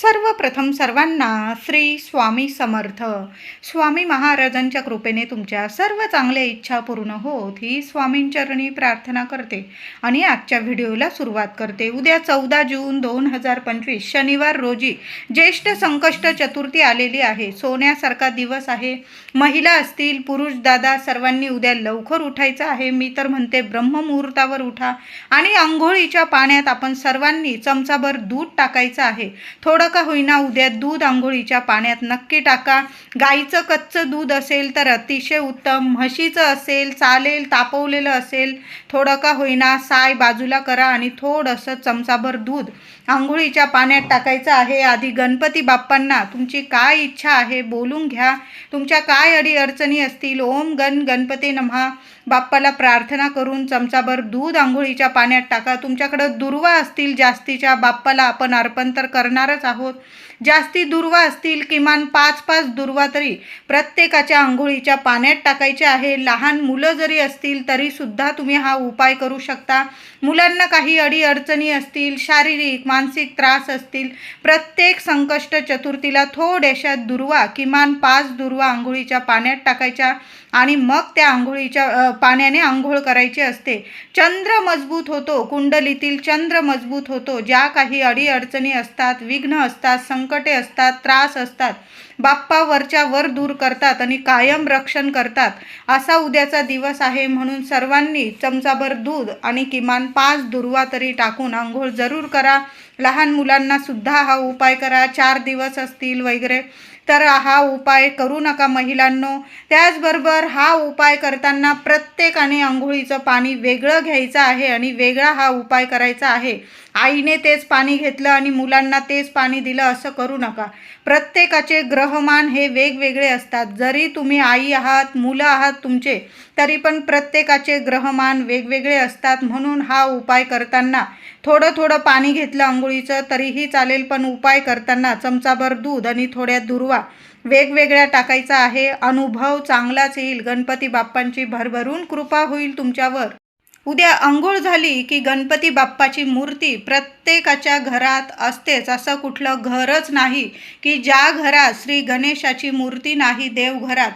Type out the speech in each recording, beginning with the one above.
सर्वप्रथम सर्वांना श्री स्वामी समर्थ. स्वामी महाराजांच्या कृपेने तुमच्या सर्व चांगल्या इच्छा पूर्ण होत ही स्वामींचरणी प्रार्थना करते आणि आजच्या व्हिडिओला सुरुवात करते. उद्या चौदा जून दोन हजार पंचवीस शनिवार रोजी ज्येष्ठ संकष्ट चतुर्थी आलेली आहे. सोन्यासारखा दिवस आहे. महिला असतील पुरुष दादा सर्वांनी उद्या लवकर उठायचं आहे. मी तर म्हणते ब्रह्ममुहूर्तावर उठा आणि आंघोळीच्या पाण्यात आपण सर्वांनी चमचाभर दूध टाकायचं आहे. थोडं का होईना उद्या दूध आंघोळीच्या पाण्यात नक्की टाका. गाईचं कच्चं दूध असेल तर अतिशय उत्तम. म्हशीचं असेल चालेल तापवलेलं असेल थोडं का होईना साय बाजूला करा आणि थोडंसं चमचाभर दूध आंघोळीच्या पाण्यात टाकायचं आहे. आधी गणपती बाप्पांना तुमची काय इच्छा आहे बोलून घ्या. तुमच्या काय अडी अडचणी असतील ओम गण गणपती नमहा. बाप्पाला प्रार्थना करून चमचाभर दूध आंघोळीच्या पाण्यात टाका. तुमच्याकडं दुर्वा असतील जास्तीच्या बाप्पाला आपण अर्पण तर करणारच आहोत. आहोत. जास्ती दुर्वा असतील किमान पाच पाच दुर्वा तरी प्रत्येकाच्या आंघोळीच्या पाण्यात टाकायचे आहे. लहान मुलं जरी असतील तरीसुद्धा तुम्ही हा उपाय करू शकता. मुलांना काही अडीअडचणी असतील शारीरिक मानसिक त्रास असतील प्रत्येक संकष्ट चतुर्थीला थोड्याशा दुर्वा किमान पाच दुर्वा आंघोळीच्या पाण्यात टाकायच्या आणि मग त्या आंघोळीच्या पाण्याने आंघोळ करायची असते. चंद्र मजबूत होतो कुंडलीतील चंद्र मजबूत होतो. ज्या काही अडीअडचणी असतात विघ्न असतात संकटे असतात त्रास असतात बाप्पा वरच्या वर दूर करतात आणि कायम रक्षण करतात. असा उद्याचा दिवस आहे म्हणून सर्वांनी चमचाभर दूध आणि किमान पाच दुर्वा तरी टाकून आंघोळ जरूर करा. लहान मुलांना सुद्धा हा उपाय करा. चार दिवस असतील वगैरे तर हा उपाय करू नका महिलांनो. त्याचबरोबर हा उपाय करताना प्रत्येकाने आंघोळीचं पाणी वेगळं घ्यायचं आहे आणि वेगळा हा उपाय करायचा आहे. आईने तेच पाणी घेतलं आणि मुलांना तेच पाणी दिलं असं करू नका. प्रत्येकाचे ग्रहमान हे वेगवेगळे असतात. जरी तुम्ही आई आहात मुलं आहात तुमचे तरी पण प्रत्येकाचे ग्रहमान वेगवेगळे असतात. म्हणून हा उपाय करताना थोडं थोडं पाणी घेतलं आंघोळीचं तरीही चालेल पण उपाय करताना चमचाभर दूध आणि थोड्या दुर्वा वेगवेगळ्या टाकायचा आहे. अनुभव चांगलाच येईल. गणपती बाप्पांची भरभरून कृपा होईल तुमच्यावर. उद्या आंघोळ झाली की गणपती बाप्पाची मूर्ती प्रत्येकाच्या घरात असतेच असं कुठलं घरच नाही की ज्या घरात श्री गणेशाची मूर्ती नाही देवघरात.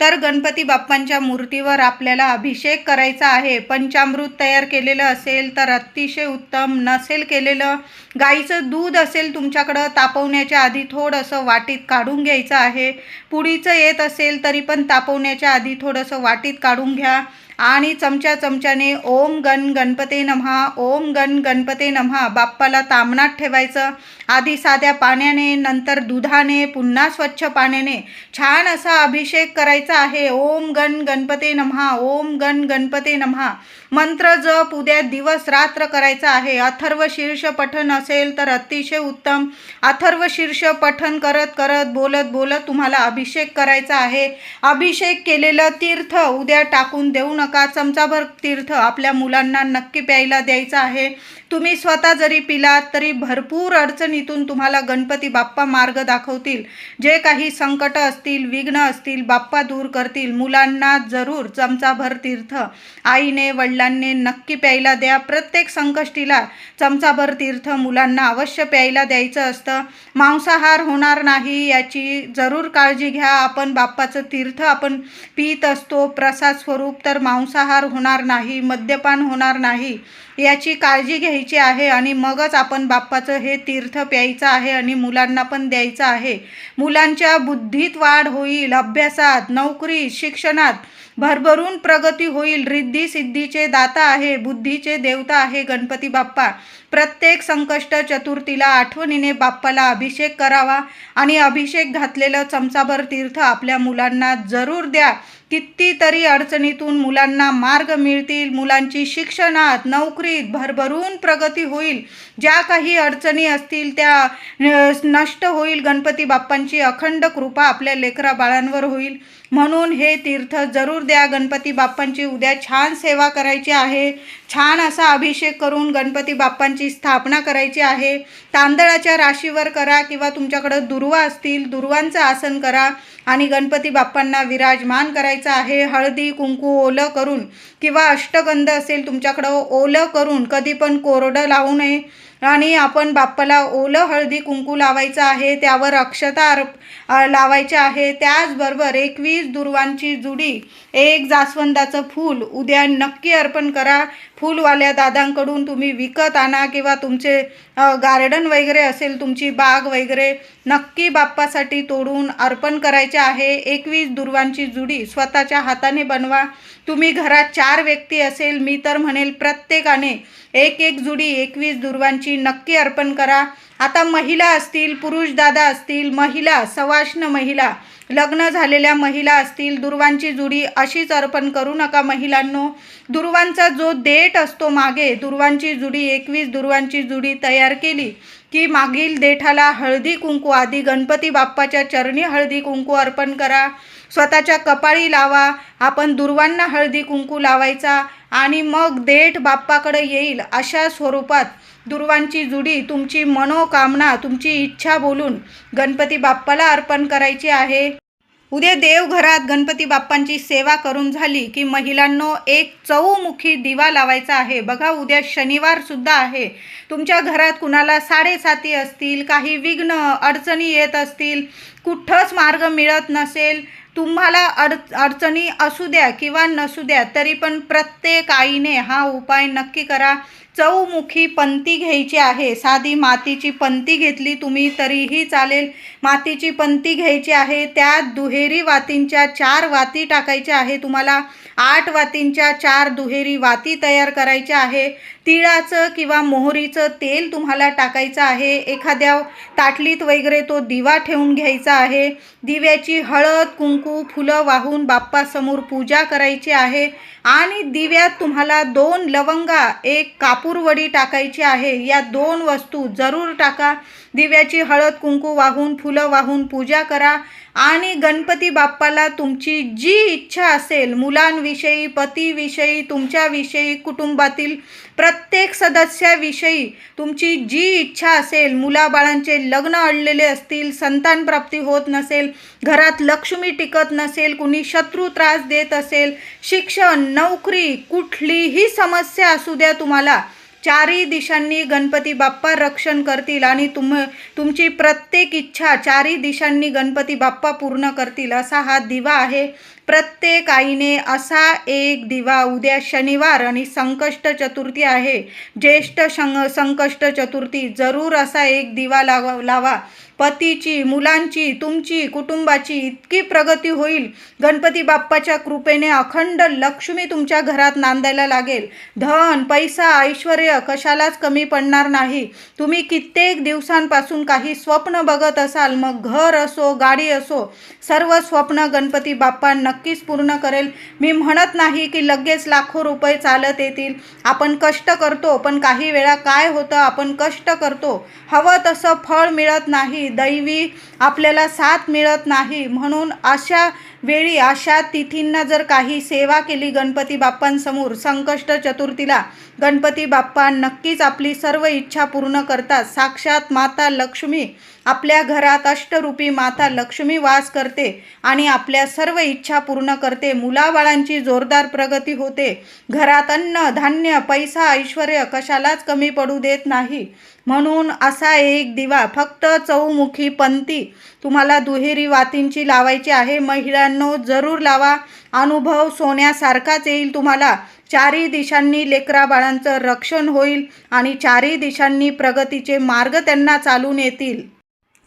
तर गणपती बाप्पांच्या मूर्तीवर आपल्याला अभिषेक करायचा आहे. पंचामृत तयार केलेलं असेल तर अतिशय उत्तम. नसेल केलेलं गाईचं दूध असेल तुमच्याकडं तापवण्याच्या आधी थोडंसं वाटीत काढून घ्यायचं आहे. पुडीचं येत असेल तरी पण तापवण्याच्या आधी थोडंसं वाटीत काढून घ्या. आणि चमच्या चमच्याने ओम गण गणपते नमहा ओम गण गणपते नमहा. बाप्पाला तांबणात ठेवायचं. आधी साध्या पाण्याने नंतर दुधाने पुन्हा स्वच्छ पाण्याने. छान असा अभिषेक करायचा आहे. ओम गण गणपते नमहा ओम गण गणपते नमहा. मंत्र जप उद्या दिवस रात्र करायचा आहे. अथर्व शीर्ष पठन असेल तर अतिशय उत्तम. अथर्व शीर्ष पठन करत करत बोलत बोलत तुम्हाला अभिषेक करायचा आहे. अभिषेक केलेलं तीर्थ उद्या टाकून देऊ नका. चमचाभर तीर्थ आपल्या मुलांना नक्की प्यायला द्यायचं आहे. तुम्ही स्वतः जरी पिलात तरी भरपूर अडचणीतून तुम्हाला गणपती बाप्पा मार्ग दाखवतील. जे काही संकट असतील विघ्न असतील बाप्पा दूर करतील मुलांना जरूर चमचाभर तीर्थ. आईने वडिलांनी नक्की प्यायला द्या. प्रत्येक संकष्टीला चमचाभर तीर्थ मुलांना अवश्य प्यायला द्यायचं असतं. मांसाहार होणार नाही याची जरूर काळजी घ्या. आपण बाप्पाचं तीर्थ आपण पित असतो. प्रसाद स्वरूप तर मांसाहार होणार नाही मद्यपान होणार नाही. याची काळजी घ्यायची आहे आणि मगच आपण बाप्पाचं हे तीर्थ प्यायचं आहे आणि मुलांना पण द्यायचं आहे. मुलांच्या बुद्धीत वाढ होईल अभ्यासात नोकरी शिक्षणात भरभरून प्रगती होईल. रिद्धी सिद्धीचे दाता आहे बुद्धीचे देवता आहे गणपती बाप्पा. प्रत्येक संकष्ट चतुर्थीला आठवणीने बाप्पाला अभिषेक करावा आणि अभिषेक घातलेलं चमचाभर तीर्थ आपल्या मुलांना जरूर द्या. कितीतरी अडचणीतून मुलांना मार्ग मिळतील मुलांची शिक्षणात नोकरीत भरभरून प्रगती होईल ज्या काही अडचणी असतील त्या नष्ट होईल. गणपती बाप्पांची अखंड कृपा आपल्या लेकरा बाळांवर होईल. म्हणून हे तीर्थ जरूर द्या. गणपती बाप्पांची उद्या छान सेवा करायची आहे. छान असा अभिषेक करून गणपती बाप्पांची स्थापना करायची आहे. तांदळाच्या राशीवर करा किंवा तुमच्याकडं दुर्वा असतील दुर्वांचं आसन करा आणि गणपती बाप्पांना विराजमान करायचं आहे. हळदी कुंकू ओलं करून किंवा अष्टगंध असेल तुमच्याकडं ओलं करून कधी पण कोरडं लावू नये. आणि आपण बाप्पाला ओलं हळदी कुंकू लावायचं आहे त्यावर अक्षता अर्प अ, लावायच्या आहे. त्याचबरोबर एकवीस दुर्वांची जुडी एक जास्वंदाचं फूल उद्या नक्की अर्पण करा. फूलवाल्या दादांकडून तुम्ही विकत आणा किंवा तुमचे गार्डन वगैरे असेल तुमची बाग वगैरे नक्की बाप्पासाठी तोडून अर्पण करायचे आहे. एकवीस दुर्वांची जुडी स्वतःच्या हाताने बनवा. तुम्ही घरात चार व्यक्ती असेल मी तर म्हणेल प्रत्येकाने एक एक जुडी एकवीस दुर्वांची नक्की अर्पण करा. आता महिला असतील पुरुष दादा असतील महिला सवाष्ण महिला लग्न झालेल्या महिला असतील दुर्वांची जुडी अशीच अर्पण करू नका महिलांनो. दुर्वांचा जो देठ असतो मागे दुर्वांची जुडी एकवीस दुर्वांची जुडी तयार केली की मागील देठाला हळदी कुंकू आधी गणपती बाप्पाच्या चरणी हळदी कुंकू अर्पण करा. स्वतःच्या कपाळी लावा. आपण दुर्वांना हळदी कुंकू लावायचा आणि मग देठ बाप्पाकडे येईल अशा स्वरूपात दुर्वांची जुडी तुमची मनोकामना तुमची इच्छा बोलून गणपती बाप्पाला अर्पण करायची आहे. उद्या देवघरात गणपती बाप्पांची सेवा करून झाली की महिलांनो एक चौमुखी दिवा लावायचा आहे. बघा उद्या शनिवारसुद्धा आहे. तुमच्या घरात कुणाला साडेसाती असतील काही विघ्न अडचणी येत असतील कुठंच मार्ग मिळत नसेल तुम्हाला अड अडचणी असू द्या किंवा नसू द्या तरी पण प्रत्येक आईने हा उपाय नक्की करा. चौमुखी पंती घ्यायची आहे. साधी मातीची पंती घेतली तुम्ही तरीही चालेल. मातीची पंती घ्यायची आहे. त्यात दुहेरी वातींच्या चार वाती टाकायच्या आहे तुम्हाला. आठ वातींच्या चार दुहेरी वाती तयार करायच्या आहे. तिळाचं किंवा मोहरीचं तेल तुम्हाला टाकायचं आहे. एखाद्या ताटलीत वगैरे तो दिवा ठेवून घ्यायचा आहे. दिव्याची हळद कुंकू फुलं वाहून बाप्पासमोर पूजा करायची आहे. आणि दिव्यात तुम्हाला दोन लवंगा एक कापूरवडी टाकायची आहे. या दोन वस्तू जरूर टाका. दिव्याची हळद कुंकू वाहून फुलं वाहून पूजा करा. आणि गणपती बाप्पाला तुमची जी इच्छा असेल मुलांविषयी पतीविषयी तुमच्याविषयी कुटुंबातील प्रत्येक सदस्याविषयी तुमची जी इच्छा असेल मुलाबाळांचे लग्न अडलेले असतील संतान प्राप्ती होत नसेल घरात लक्ष्मी टिकत नसेल कुणी शत्रू त्रास देत असेल शिक्षण नोकरी कुठलीही समस्या असू द्या तुम्हाला. चारही दिशांनी गणपती बाप्पा रक्षण करतील आणि तुम तुमची प्रत्येक इच्छा चारही दिशांनी गणपती बाप्पा पूर्ण करतील असा हा दिवा आहे. प्रत्येक आईने असा एक दिवा उद्या शनिवार आणि संकष्ट चतुर्थी आहे. ज्येष्ठ शं संकष्ट चतुर्थी जरूर असा एक दिवा लावा लावा. पतीची मुलांची तुमची कुटुंबाची इतकी प्रगती होईल. गणपती बाप्पाच्या कृपेने अखंड लक्ष्मी तुमच्या घरात नांदायला लागेल. धन पैसा ऐश्वर कशालाच कमी पडणार नाही. तुम्ही कित्येक दिवसांपासून काही स्वप्न बघत असाल मग घर असो गाडी असो सर्व स्वप्न गणपती बाप्पा नक्कीच पूर्ण करेल. मी म्हणत नाही की लगेच लाखो रुपये चालत येतील. आपण कष्ट करतो पण काही वेळा काय होतं आपण कष्ट करतो. हवं तसं फळ मिळत नाही. दैवी आपल्याला साथ मिळत नाही. म्हणून अशा वेळी अशा तिथींना जर काही सेवा केली गणपती बाप्पांसमोर संकष्ट चतुर्थीला गणपती बाप्पा नक्कीच आपली सर्व इच्छा पूर्ण करतात. साक्षात माता लक्ष्मी आपल्या घरात अष्टरूपी माता लक्ष्मी वास करते आणि आपल्या सर्व इच्छा पूर्ण करते. मुलाबाळांची जोरदार प्रगती होते. घरात अन्न धान्य पैसा ऐश्वर कशालाच कमी पडू देत नाही. म्हणून असा एक दिवा फक्त चौमुखी पंती तुम्हाला दुहेरी वातींची लावायची आहे. महिला मित्रांनो जरूर लावा. अनुभव सोन्यासारखाच येईल तुम्हाला. चारही दिशांनी लेकरा बाळांचं रक्षण होईल आणि चारही दिशांनी प्रगतीचे मार्ग त्यांना चालून येतील.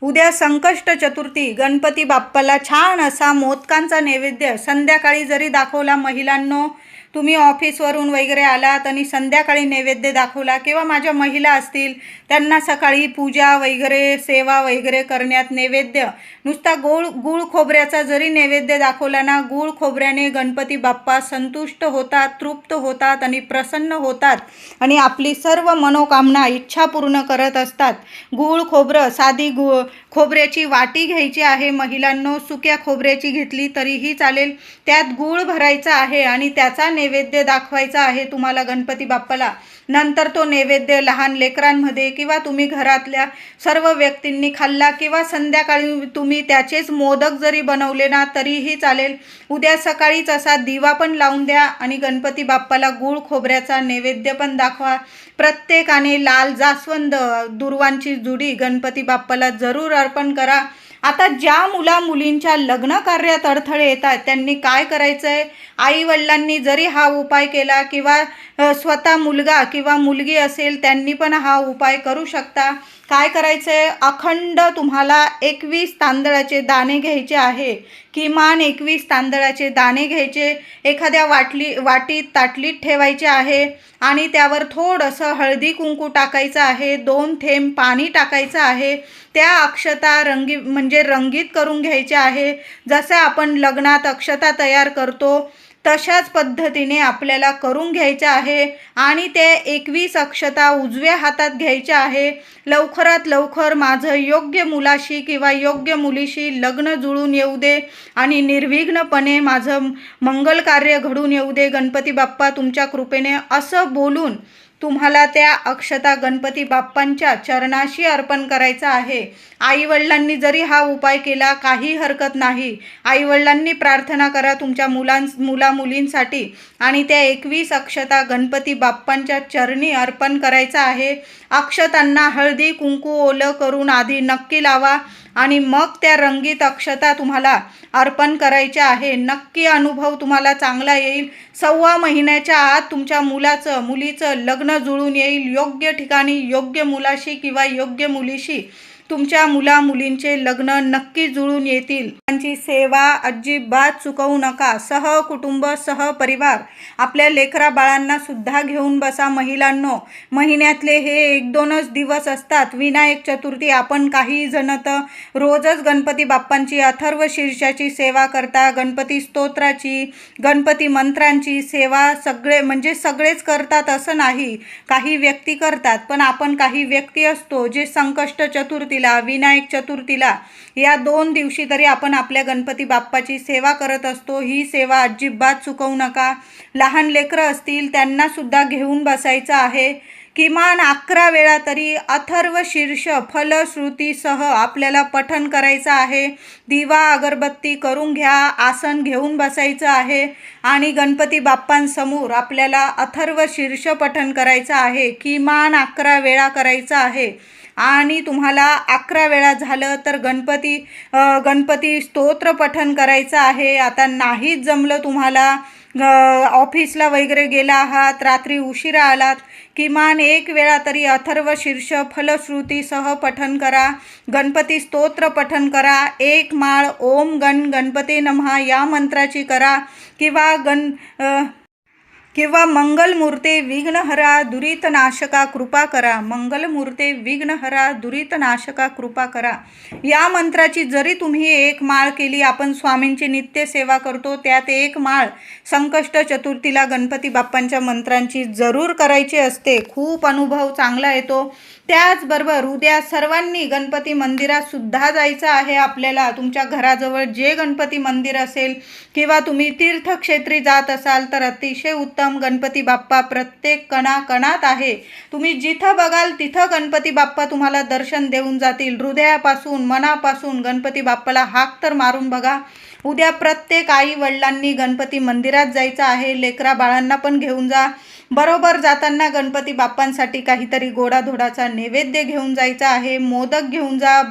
उद्या संकष्ट चतुर्थी. गणपती बाप्पाला छान असा मोदकांचा नैवेद्य. संध्याकाळी जरी दाखवला महिलांनो तुम्ही ऑफिसवरून वगैरे आलात आणि संध्याकाळी नैवेद्य दाखवला किंवा माझ्या महिला असतील त्यांना सकाळी पूजा वगैरे सेवा वगैरे करण्यात नैवेद्य. नुसता गोळ गुळ खोबऱ्याचा जरी नैवेद्य दाखवला ना गुळ खोबऱ्याने गणपती बाप्पा संतुष्ट होतात तृप्त होतात आणि प्रसन्न होतात आणि आपली सर्व मनोकामना इच्छा पूर्ण करत असतात. गूळ खोबरं साधी गु खोबऱ्याची वाटी घ्यायची आहे. महिलांनो सुक्या खोबऱ्याची घेतली तरीही चालेल. त्यात गूळ भरायचा आहे आणि त्याचा नैवेद्य दाखवायचा आहे तुम्हाला गणपती बाप्पाला. नंतर तो नैवेद्य लहान लेकरांमध्ये किंवा तुम्ही घरातल्या सर्व व्यक्तींनी खाल्ला किंवा संध्याकाळी तुम्ही त्याचेच मोदक जरी बनवले ना तरीही चालेल. उद्या सकाळीच असा दिवा पण लावून द्या आणि गणपती बाप्पाला गूळ खोबऱ्याचा नैवेद्य पण दाखवा. प्रत्येकाने लाल जास्वंद दुर्वांची जुडी गणपती बाप्पाला जरूर अर्पण करा. आता ज्या मुला मुलींच्या लग्न कार्यात अडथळे येतात त्यांनी काय करायचं आहे आई वडिलांनी जरी हा उपाय केला किंवा स्वतः मुलगा किंवा मुलगी असेल त्यांनी पण हा उपाय करू शकता? काय करायचं आहे अखंड तुम्हाला एकवीस तांदळाचे दाणे घ्यायचे आहे. किमान एकवीस तांदळाचे दाणे घ्यायचे एखाद्या वाटली वाटीत ताटलीत ठेवायचे आहे आणि त्यावर थोडंसं हळदी कुंकू टाकायचं आहे दोन थेंब पाणी टाकायचं आहे त्या अक्षता रंगी म्हणजे रंगीत करून घ्यायच्या आहे. जसं आपण लग्नात अक्षता तयार करतो तशाच पद्धतीने आपल्याला करून घ्यायचं आहे आणि ते एकवीस अक्षता उजव्या हातात घ्यायच्या आहे. लवकरात लवकर माझं योग्य मुलाशी किंवा योग्य मुलीशी लग्न जुळून येऊ दे आणि निर्विघ्नपणे माझं मंगल कार्य घडून येऊ दे. गणपती बाप्पा तुमच्या कृपेने असं बोलून तुम्हाला त्या अक्षता गणपती बाप्पांच्या चरणाशी अर्पण करायचा आहे. आईवडिलांनी जरी हा उपाय केला काही हरकत नाही. आईवडिलांनी प्रार्थना करा तुमच्या मुलां मुला मुलींसाठी आणि त्या एकवीस अक्षता गणपती बाप्पांच्या चरणी अर्पण करायचा आहे. अक्षतांना हळदी कुंकू ओलं करून आधी नक्की लावा. आणि मग त्या रंगीत अक्षता तुम्हाला अर्पण करायच्या आहे. नक्की अनुभव तुम्हाला चांगला येईल. सव्वा महिन्याच्या आत तुमच्या मुलाचं मुलीचं लग्न जुळून येईल. योग्य ठिकाणी योग्य मुलाशी किंवा योग्य मुलीशी तुमच्या मुला मुलींचे लग्न नक्की जुळून येतील. त्यांची सेवा अजिबात चुकवू नका. सह कुटुंब सह परिवार. आपल्या लेकरा बाळांना सुद्धा घेऊन बसा महिलांनो. महिन्यातले हे एक दोनच दिवस असतात. विनायक चतुर्थी आपण काही जण तर रोजच गणपती बाप्पांची अथर्व शीर्षाची सेवा करता. गणपती स्तोत्राची गणपती मंत्रांची सेवा सगळे म्हणजे सगळेच करतात असं नाही. काही व्यक्ती करतात पण आपण काही व्यक्ती असतो जे संकष्ट चतुर्थी चतुर्थीला विनायक चतुर्थीला या दोन दिवशी तरी आपण आपल्या गणपती बाप्पाची सेवा करत असतो. ही सेवा अजिबात चुकवू नका. लहान लेकरं असतील त्यांनासुद्धा घेऊन बसायचं आहे. किमान अकरा वेळा तरी अथर्व शीर्ष फलश्रुतीसह आपल्याला पठन करायचं आहे. दिवा अगरबत्ती करून घ्या आसन घेऊन बसायचं आहे. आणि गणपती बाप्पांसमोर आपल्याला अथर्व शीर्ष पठन करायचं आहे. किमान अकरा वेळा करायचं आहे. आणि तुम्हाला अकरा वेळा झालं तर गणपती गणपती स्तोत्र पठन करायचं आहे. आता नाहीच जमलं तुम्हाला ऑफिसला वगैरे गेला आहात रात्री उशिरा आलात किमान एक वेळा तरी अथर्व शीर्ष फलश्रुतीसह पठन करा. गणपती स्तोत्र पठन करा. एक माळ ओम गण गणपती नमहा या मंत्राची करा. किंवा गण किंवा मंगलमूर्ते विघ्नहरा दुरितनाशका कृपा करा. मंगलमूर्ते विघ्नहरा दुरितनाशका कृपा करा. या मंत्राची जरी तुम्ही एक माळ केली आपण स्वामींची नित्य सेवा करतो त्यात एक माळ संकष्ट चतुर्थीला गणपती बाप्पांच्या मंत्रांची जरूर करायची असते. खूप अनुभव चांगला येतो. त्याचबरोबर उद्या सर्वांनी गणपती मंदिरात सुद्धा जायचं आहे आपल्याला. तुमच्या घराजवळ जे गणपती मंदिर असेल किंवा तुम्ही तीर्थक्षेत्री जात असाल तर अतिशय उत्तम गणपती बाप्पा प्रत्येक कणाकणात आहे. तुम्ही जिथं बघाल तिथं गणपती बाप्पा तुम्हाला दर्शन देऊन जातील. हृदयापासून मनापासून गणपती बाप्पाला हाक तर मारून बघा. उद्या प्रत्येक आई वडिलांनी गणपती मंदिरात जायचं आहे. लेकरा बाळांना पण घेऊन जा. बरोबर जाताना गणपती बाप्पांसाठी काहीतरी गोडाधोडाचा नैवेद्य घेऊन जायचा आहे. मोदक घेऊन जा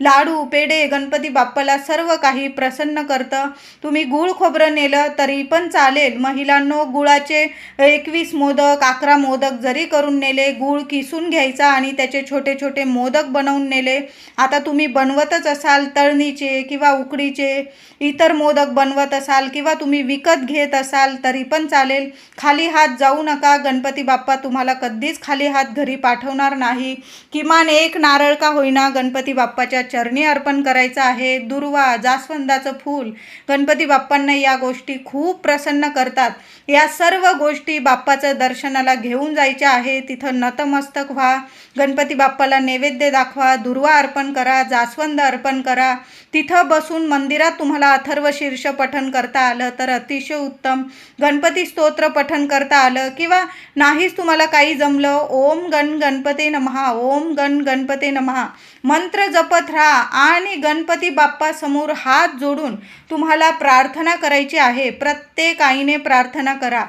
लाडू पेढे गणपती बाप्पाला सर्व काही प्रसन्न करतं. तुम्ही गुळ खोबरं नेलं तरी पण चालेल. महिलांनो गुळाचे एकवीस मोदक अकरा मोदक जरी करून नेले गुळ किसून घ्यायचा आणि त्याचे छोटे छोटे मोदक बनवून नेले. आता तुम्ही बनवतच असाल तळणीचे किंवा उकडीचे इतर मोदक बनवत असाल किंवा तुम्ही विकत घेत असाल तरी पण चालेल. खाली हात जाऊ नका. बघा गणपती बाप्पा तुम्हाला कधीच खाली हात घरी पाठवणार नाही. किमान एक नारळ का होईना गणपती बाप्पाच्या चरणी अर्पण करायचं आहे. दुर्वा जास्वंदाचं फूल. गणपती बाप्पांना या गोष्टी खूप प्रसन्न करतात. या सर्व गोष्टी बाप्पाचं दर्शनाला घेऊन जायच्या आहे. तिथं नतमस्तक व्हा. गणपती बाप्पाला नैवेद्य दाखवा. दुर्वा अर्पण करा. जास्वंद अर्पण करा. तिथं बसून मंदिरात तुम्हाला अथर्व शीर्ष पठण करता आलं तर अतिशय उत्तम. गणपती स्तोत्र पठण करता आलं किंवा नाहीच तुम्हाला काही जमलं. ओम गण गणपती नमहा. ओम गण गणपती नमहा. मंत्र जपत राहा आणि गणपती बाप्पा समोर हात जोडून तुम्हाला प्रार्थना करायची आहे. प्रत्येक आईने प्रार्थना करा.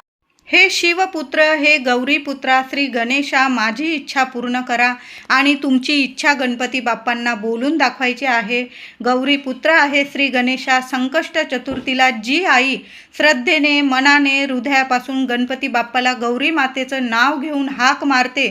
हे शिवपुत्र हे गौरीपुत्रा श्री गणेशा माझी इच्छा पूर्ण करा आणि तुमची इच्छा गणपती बाप्पांना बोलून दाखवायची आहे. गौरीपुत्र आहे श्री गणेशा संकष्ट चतुर्थीला जी आई श्रद्धेने मनाने हृदयापासून गणपती बाप्पाला गौरी मातेचं नाव घेऊन हाक मारते.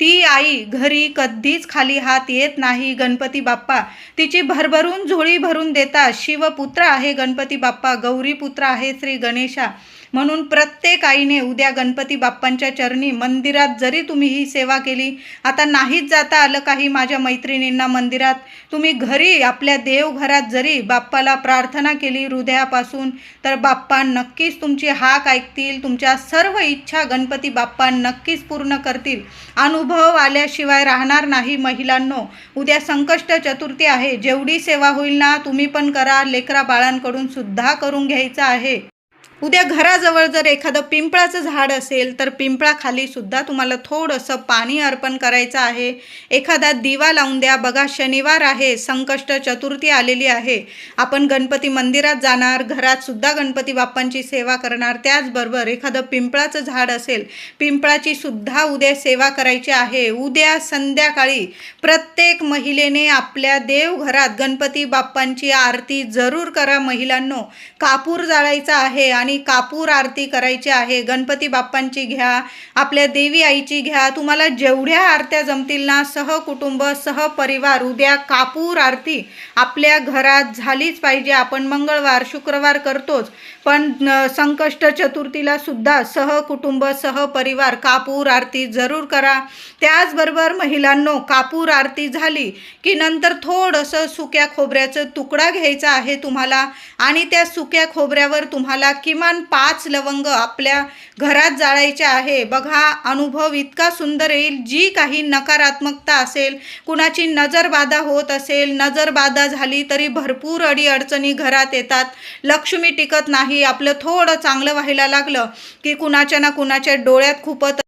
ती आई घरी कधीच खाली हात येत नाही. गणपती बाप्पा तिची भरभरून झोळी भरून देतात शिवपुत्र आहे गणपती बाप्पा गौरीपुत्र आहे श्री गणेशा. म्हणून प्रत्येक आईने उद्या गणपती बाप्पांच्या चरणी मंदिरात जरी तुम्ही ही सेवा केली आता नाहीच जाता आलं काही माझ्या मैत्रिणींना मंदिरात. तुम्ही घरी आपल्या देवघरात जरी बाप्पाला प्रार्थना केली हृदयापासून तर बाप्पा नक्कीच तुमची हाक ऐकतील तुमच्या सर्व इच्छा गणपती बाप्पा नक्कीच पूर्ण करतील. अनुभव आल्याशिवाय राहणार नाही महिलांनो. उद्या संकष्ट चतुर्थी आहे. जेवढी सेवा होईल ना तुम्ही पण करा. लेकरा बाळांकडून सुद्धा करून घ्यायचं आहे. उद्या घराजवळ जर एखादं पिंपळाचं झाड असेल तर पिंपळाखाली सुद्धा तुम्हाला थोडंसं पाणी अर्पण करायचं आहे. एखादा दिवा लावून द्या. बघा शनिवार आहे. संकष्ट चतुर्थी आलेली आहे. आपण गणपती मंदिरात जाणार. घरात सुद्धा गणपती बाप्पांची सेवा करणार. त्याचबरोबर एखादं पिंपळाचं झाड असेल पिंपळाची सुद्धा उद्या सेवा करायची आहे. उद्या संध्याकाळी प्रत्येक महिलेने आपल्या देवघरात गणपती बाप्पांची आरती जरूर करा. महिलांनो कापूर जाळायचा आहे आणि कापूर आरती करायची आहे. गणपती बाप्पांची घ्या आपल्या देवी आईची घ्या. तुम्हाला जेवढ्या आरत्या जमतील ना सहकुटुंब सहपरिवार उद्या कापूर आरती आपल्या घरात झालीच पाहिजे. आपण मंगळवार शुक्रवार करतोच. पण संकष्ट चतुर्थीला सुद्धा सहकुटुंब सहपरिवार कापूर आरती जरूर करा. त्याचबरोबर महिलांनो कापूर आरती झाली की नंतर थोडंसं सुक्या खोबऱ्याचं तुकडा घ्यायचा आहे तुम्हाला आणि त्या सुक्या खोबऱ्यावर तुम्हाला किमान पाच लवंग आपल्या घरात जाळायचे आहे. बघा अनुभव इतका सुंदर येईल. जी काही नकारात्मकता असेल कुणाची नजरबाधा होत असेल नजरबाधा झाली तरी भरपूर अडीअडचणी घरात येतात. लक्ष्मी टिकत नाही. आपलं थोडं चांगलं व्हायला लागलं की कुणाच्या ना कुणाच्या डोळ्यात खूपच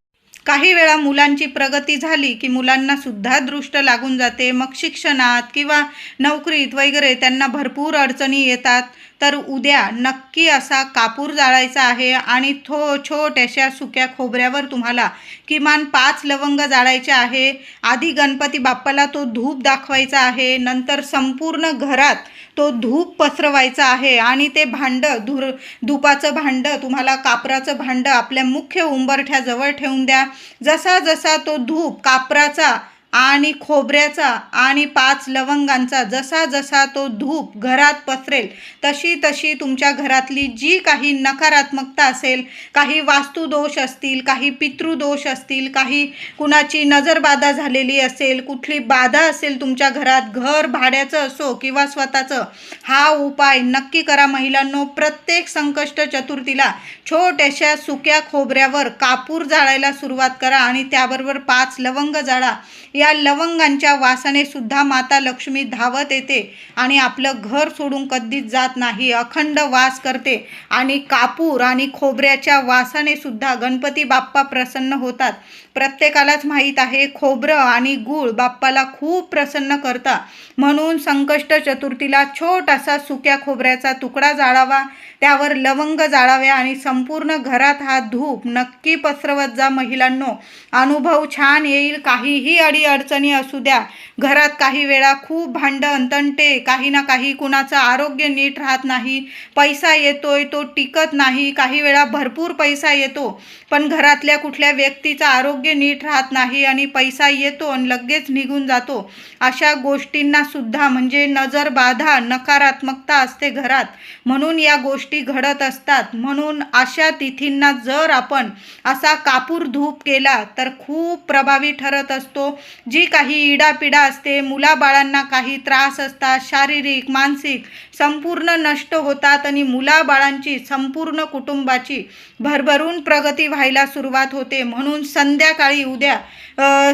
काही वेळा मुलांची प्रगती झाली की मुलांना सुद्धा दृष्ट लागून जाते. मग शिक्षणात किंवा नोकरीत वगैरे त्यांना भरपूर अडचणी येतात. तर उद्या नक्की असा कापूर जाळायचा आहे आणि थो छोट्याशा सुक्या खोबऱ्यावर तुम्हाला किमान पाच लवंग जाळायचे आहे. आधी गणपती बाप्पाला तो धूप दाखवायचा आहे. नंतर संपूर्ण घरात तो धूप पसरवायचा आहे आणि ते भांडं धुर धुपाचं भांडं तुम्हाला कापराचं भांडं आपल्या मुख्य उंबरठ्याजवळ ठेवून द्या. जसा जसा तो धूप कापराचा आणि खोबऱ्याचा आणि पाच लवंगांचा जसा जसा तो धूप घरात पसरेल तशी तशी तुमच्या घरातली जी काही नकारात्मकता असेल काही वास्तुदोष असतील काही पितृदोष असतील काही कुणाची नजरबाधा झालेली असेल कुठली बाधा असेल तुमच्या घरात घर भाड्याचं असो किंवा स्वतःचं हा उपाय नक्की करा महिलांनो. प्रत्येक संकष्ट चतुर्थीला छोट्याशा सुक्या खोबऱ्यावर कापूर जाळायला सुरुवात करा आणि त्याबरोबर पाच लवंग जाळा. या लवंगांच्या वासाने सुद्धा माता लक्ष्मी धावत येते आणि आपलं घर सोडून कधीच जात नाही. अखंड वास करते आणि कापूर आणि खोबऱ्याच्या वासाने सुद्धा गणपती बाप्पा प्रसन्न होतात. प्रत्येकालाच माहीत आहे खोबरं आणि गूळ बाप्पाला खूप प्रसन्न करता म्हणून संकष्ट चतुर्थीला छोटासा सुक्या खोबऱ्याचा तुकडा जाळावा त्यावर लवंग जाळाव्या आणि संपूर्ण घरात हा धूप नक्की पसरवत जा महिलांनो. अनुभव छान येईल काहीही अडी अडचणी असू द्या. घरात काही वेळा खूप भांडण तंटे काही ना काही कुणाचं आरोग्य नीट राहत नाही. पैसा येतोय तो टिकत नाही. काही वेळा भरपूर पैसा येतो पण घरातल्या कुठल्या व्यक्तीचं आरोग्य नीट राहत नाही आणि पैसा येतो आणि लगेच निघून जातो. अशा गोष्टींना सुद्धा म्हणजे नजर बाधा नकारात्मकता असते घरात. म्हणून या गोष्टी घडत असतात. म्हणून अशा तिथींना जर आपण असा कापूर धूप केला तर खूप प्रभावी ठरत असतो. जी काही इडापिडा असते मुलाबाळांना काही त्रास असतात शारीरिक मानसिक संपूर्ण नष्ट होतात आणि मुलाबाळांची संपूर्ण कुटुंबाची भरभरून प्रगती व्हायला सुरुवात होते. म्हणून संध्याकाळी उद्या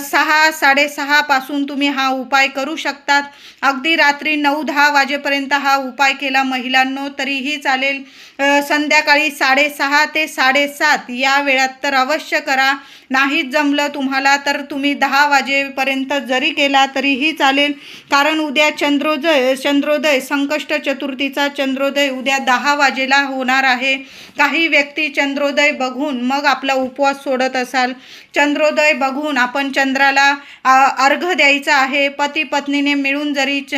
सहा साडेसहापासून तुम्ही हा उपाय करू शकतात. अगदी रात्री नऊ दहा वाजेपर्यंत हा उपाय केला महिलांनो तरीही चालेल. संध्याकाळी साडेसहा ते साडेसात या वेळात तर अवश्य करा. नाहीच जमलं तुम्हाला तर तुम्ही दहा वाजेपर्यंत जरी केला तरीही चालेल. कारण उद्या चंद्रोदय चंद्रोदय संकष्ट चतुर्थीचा चंद्रोदय उद्या दहा वाजेला होणार आहे. काही व्यक्ती चंद्रोदय बघून मग आपला उपवास सोडत असाल. चंद्रोदय बघून आपण चंद्राला अर्घ द्यायचा आहे. पती पत्नीने मिळून जरी च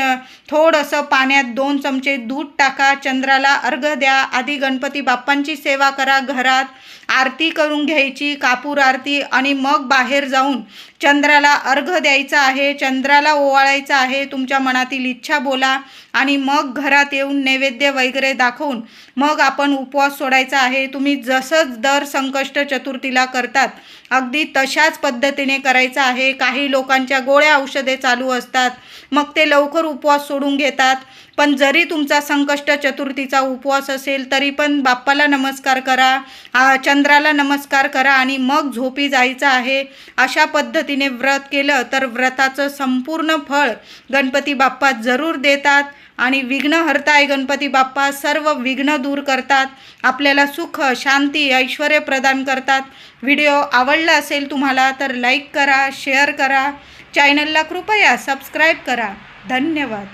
थोडंसं पाण्यात दोन चमचे दूध टाका चंद्राला अर्घ द्या. आधी गणपती बाप्पांची सेवा करा घरात. आरती करून घ्यायची कापूर आरती आणि मग बाहेर जाऊन चंद्राला अर्घ द्यायचा आहे. चंद्राला ओवाळायचं आहे. तुमच्या मनातील इच्छा बोला आणि मग घरात येऊन नैवेद्य वगैरे दाखवून मग आपण उपवास सोडायचा आहे. तुम्ही जसंच दर संकष्ट चतुर्थीला करतात. अगदी तशाच पद्धतीने करायचं आहे. काही लोकांच्या गोळ्या औषधे चालू असतात. मग ते लवकर उपवास सोडून घेतात. पण जरी तुमचा संकष्ट चतुर्थीचा उपवास असेल तरी पण बाप्पाला नमस्कार करा चंद्राला नमस्कार करा आणि मग झोपी जायचं आहे. अशा पद्धतीने व्रत केलं तर व्रताचं संपूर्ण फळ गणपती बाप्पा जरूर देतात. आणि विघ्नहर्ताय गणपती बाप्पा सर्व विघ्न दूर करतात. आपल्याला सुख शांती ऐश्वर प्रदान करतात. व्हिडिओ आवडला असेल तुम्हाला तर लाईक करा शेअर करा. चॅनलला कृपया सबस्क्राईब करा. धन्यवाद.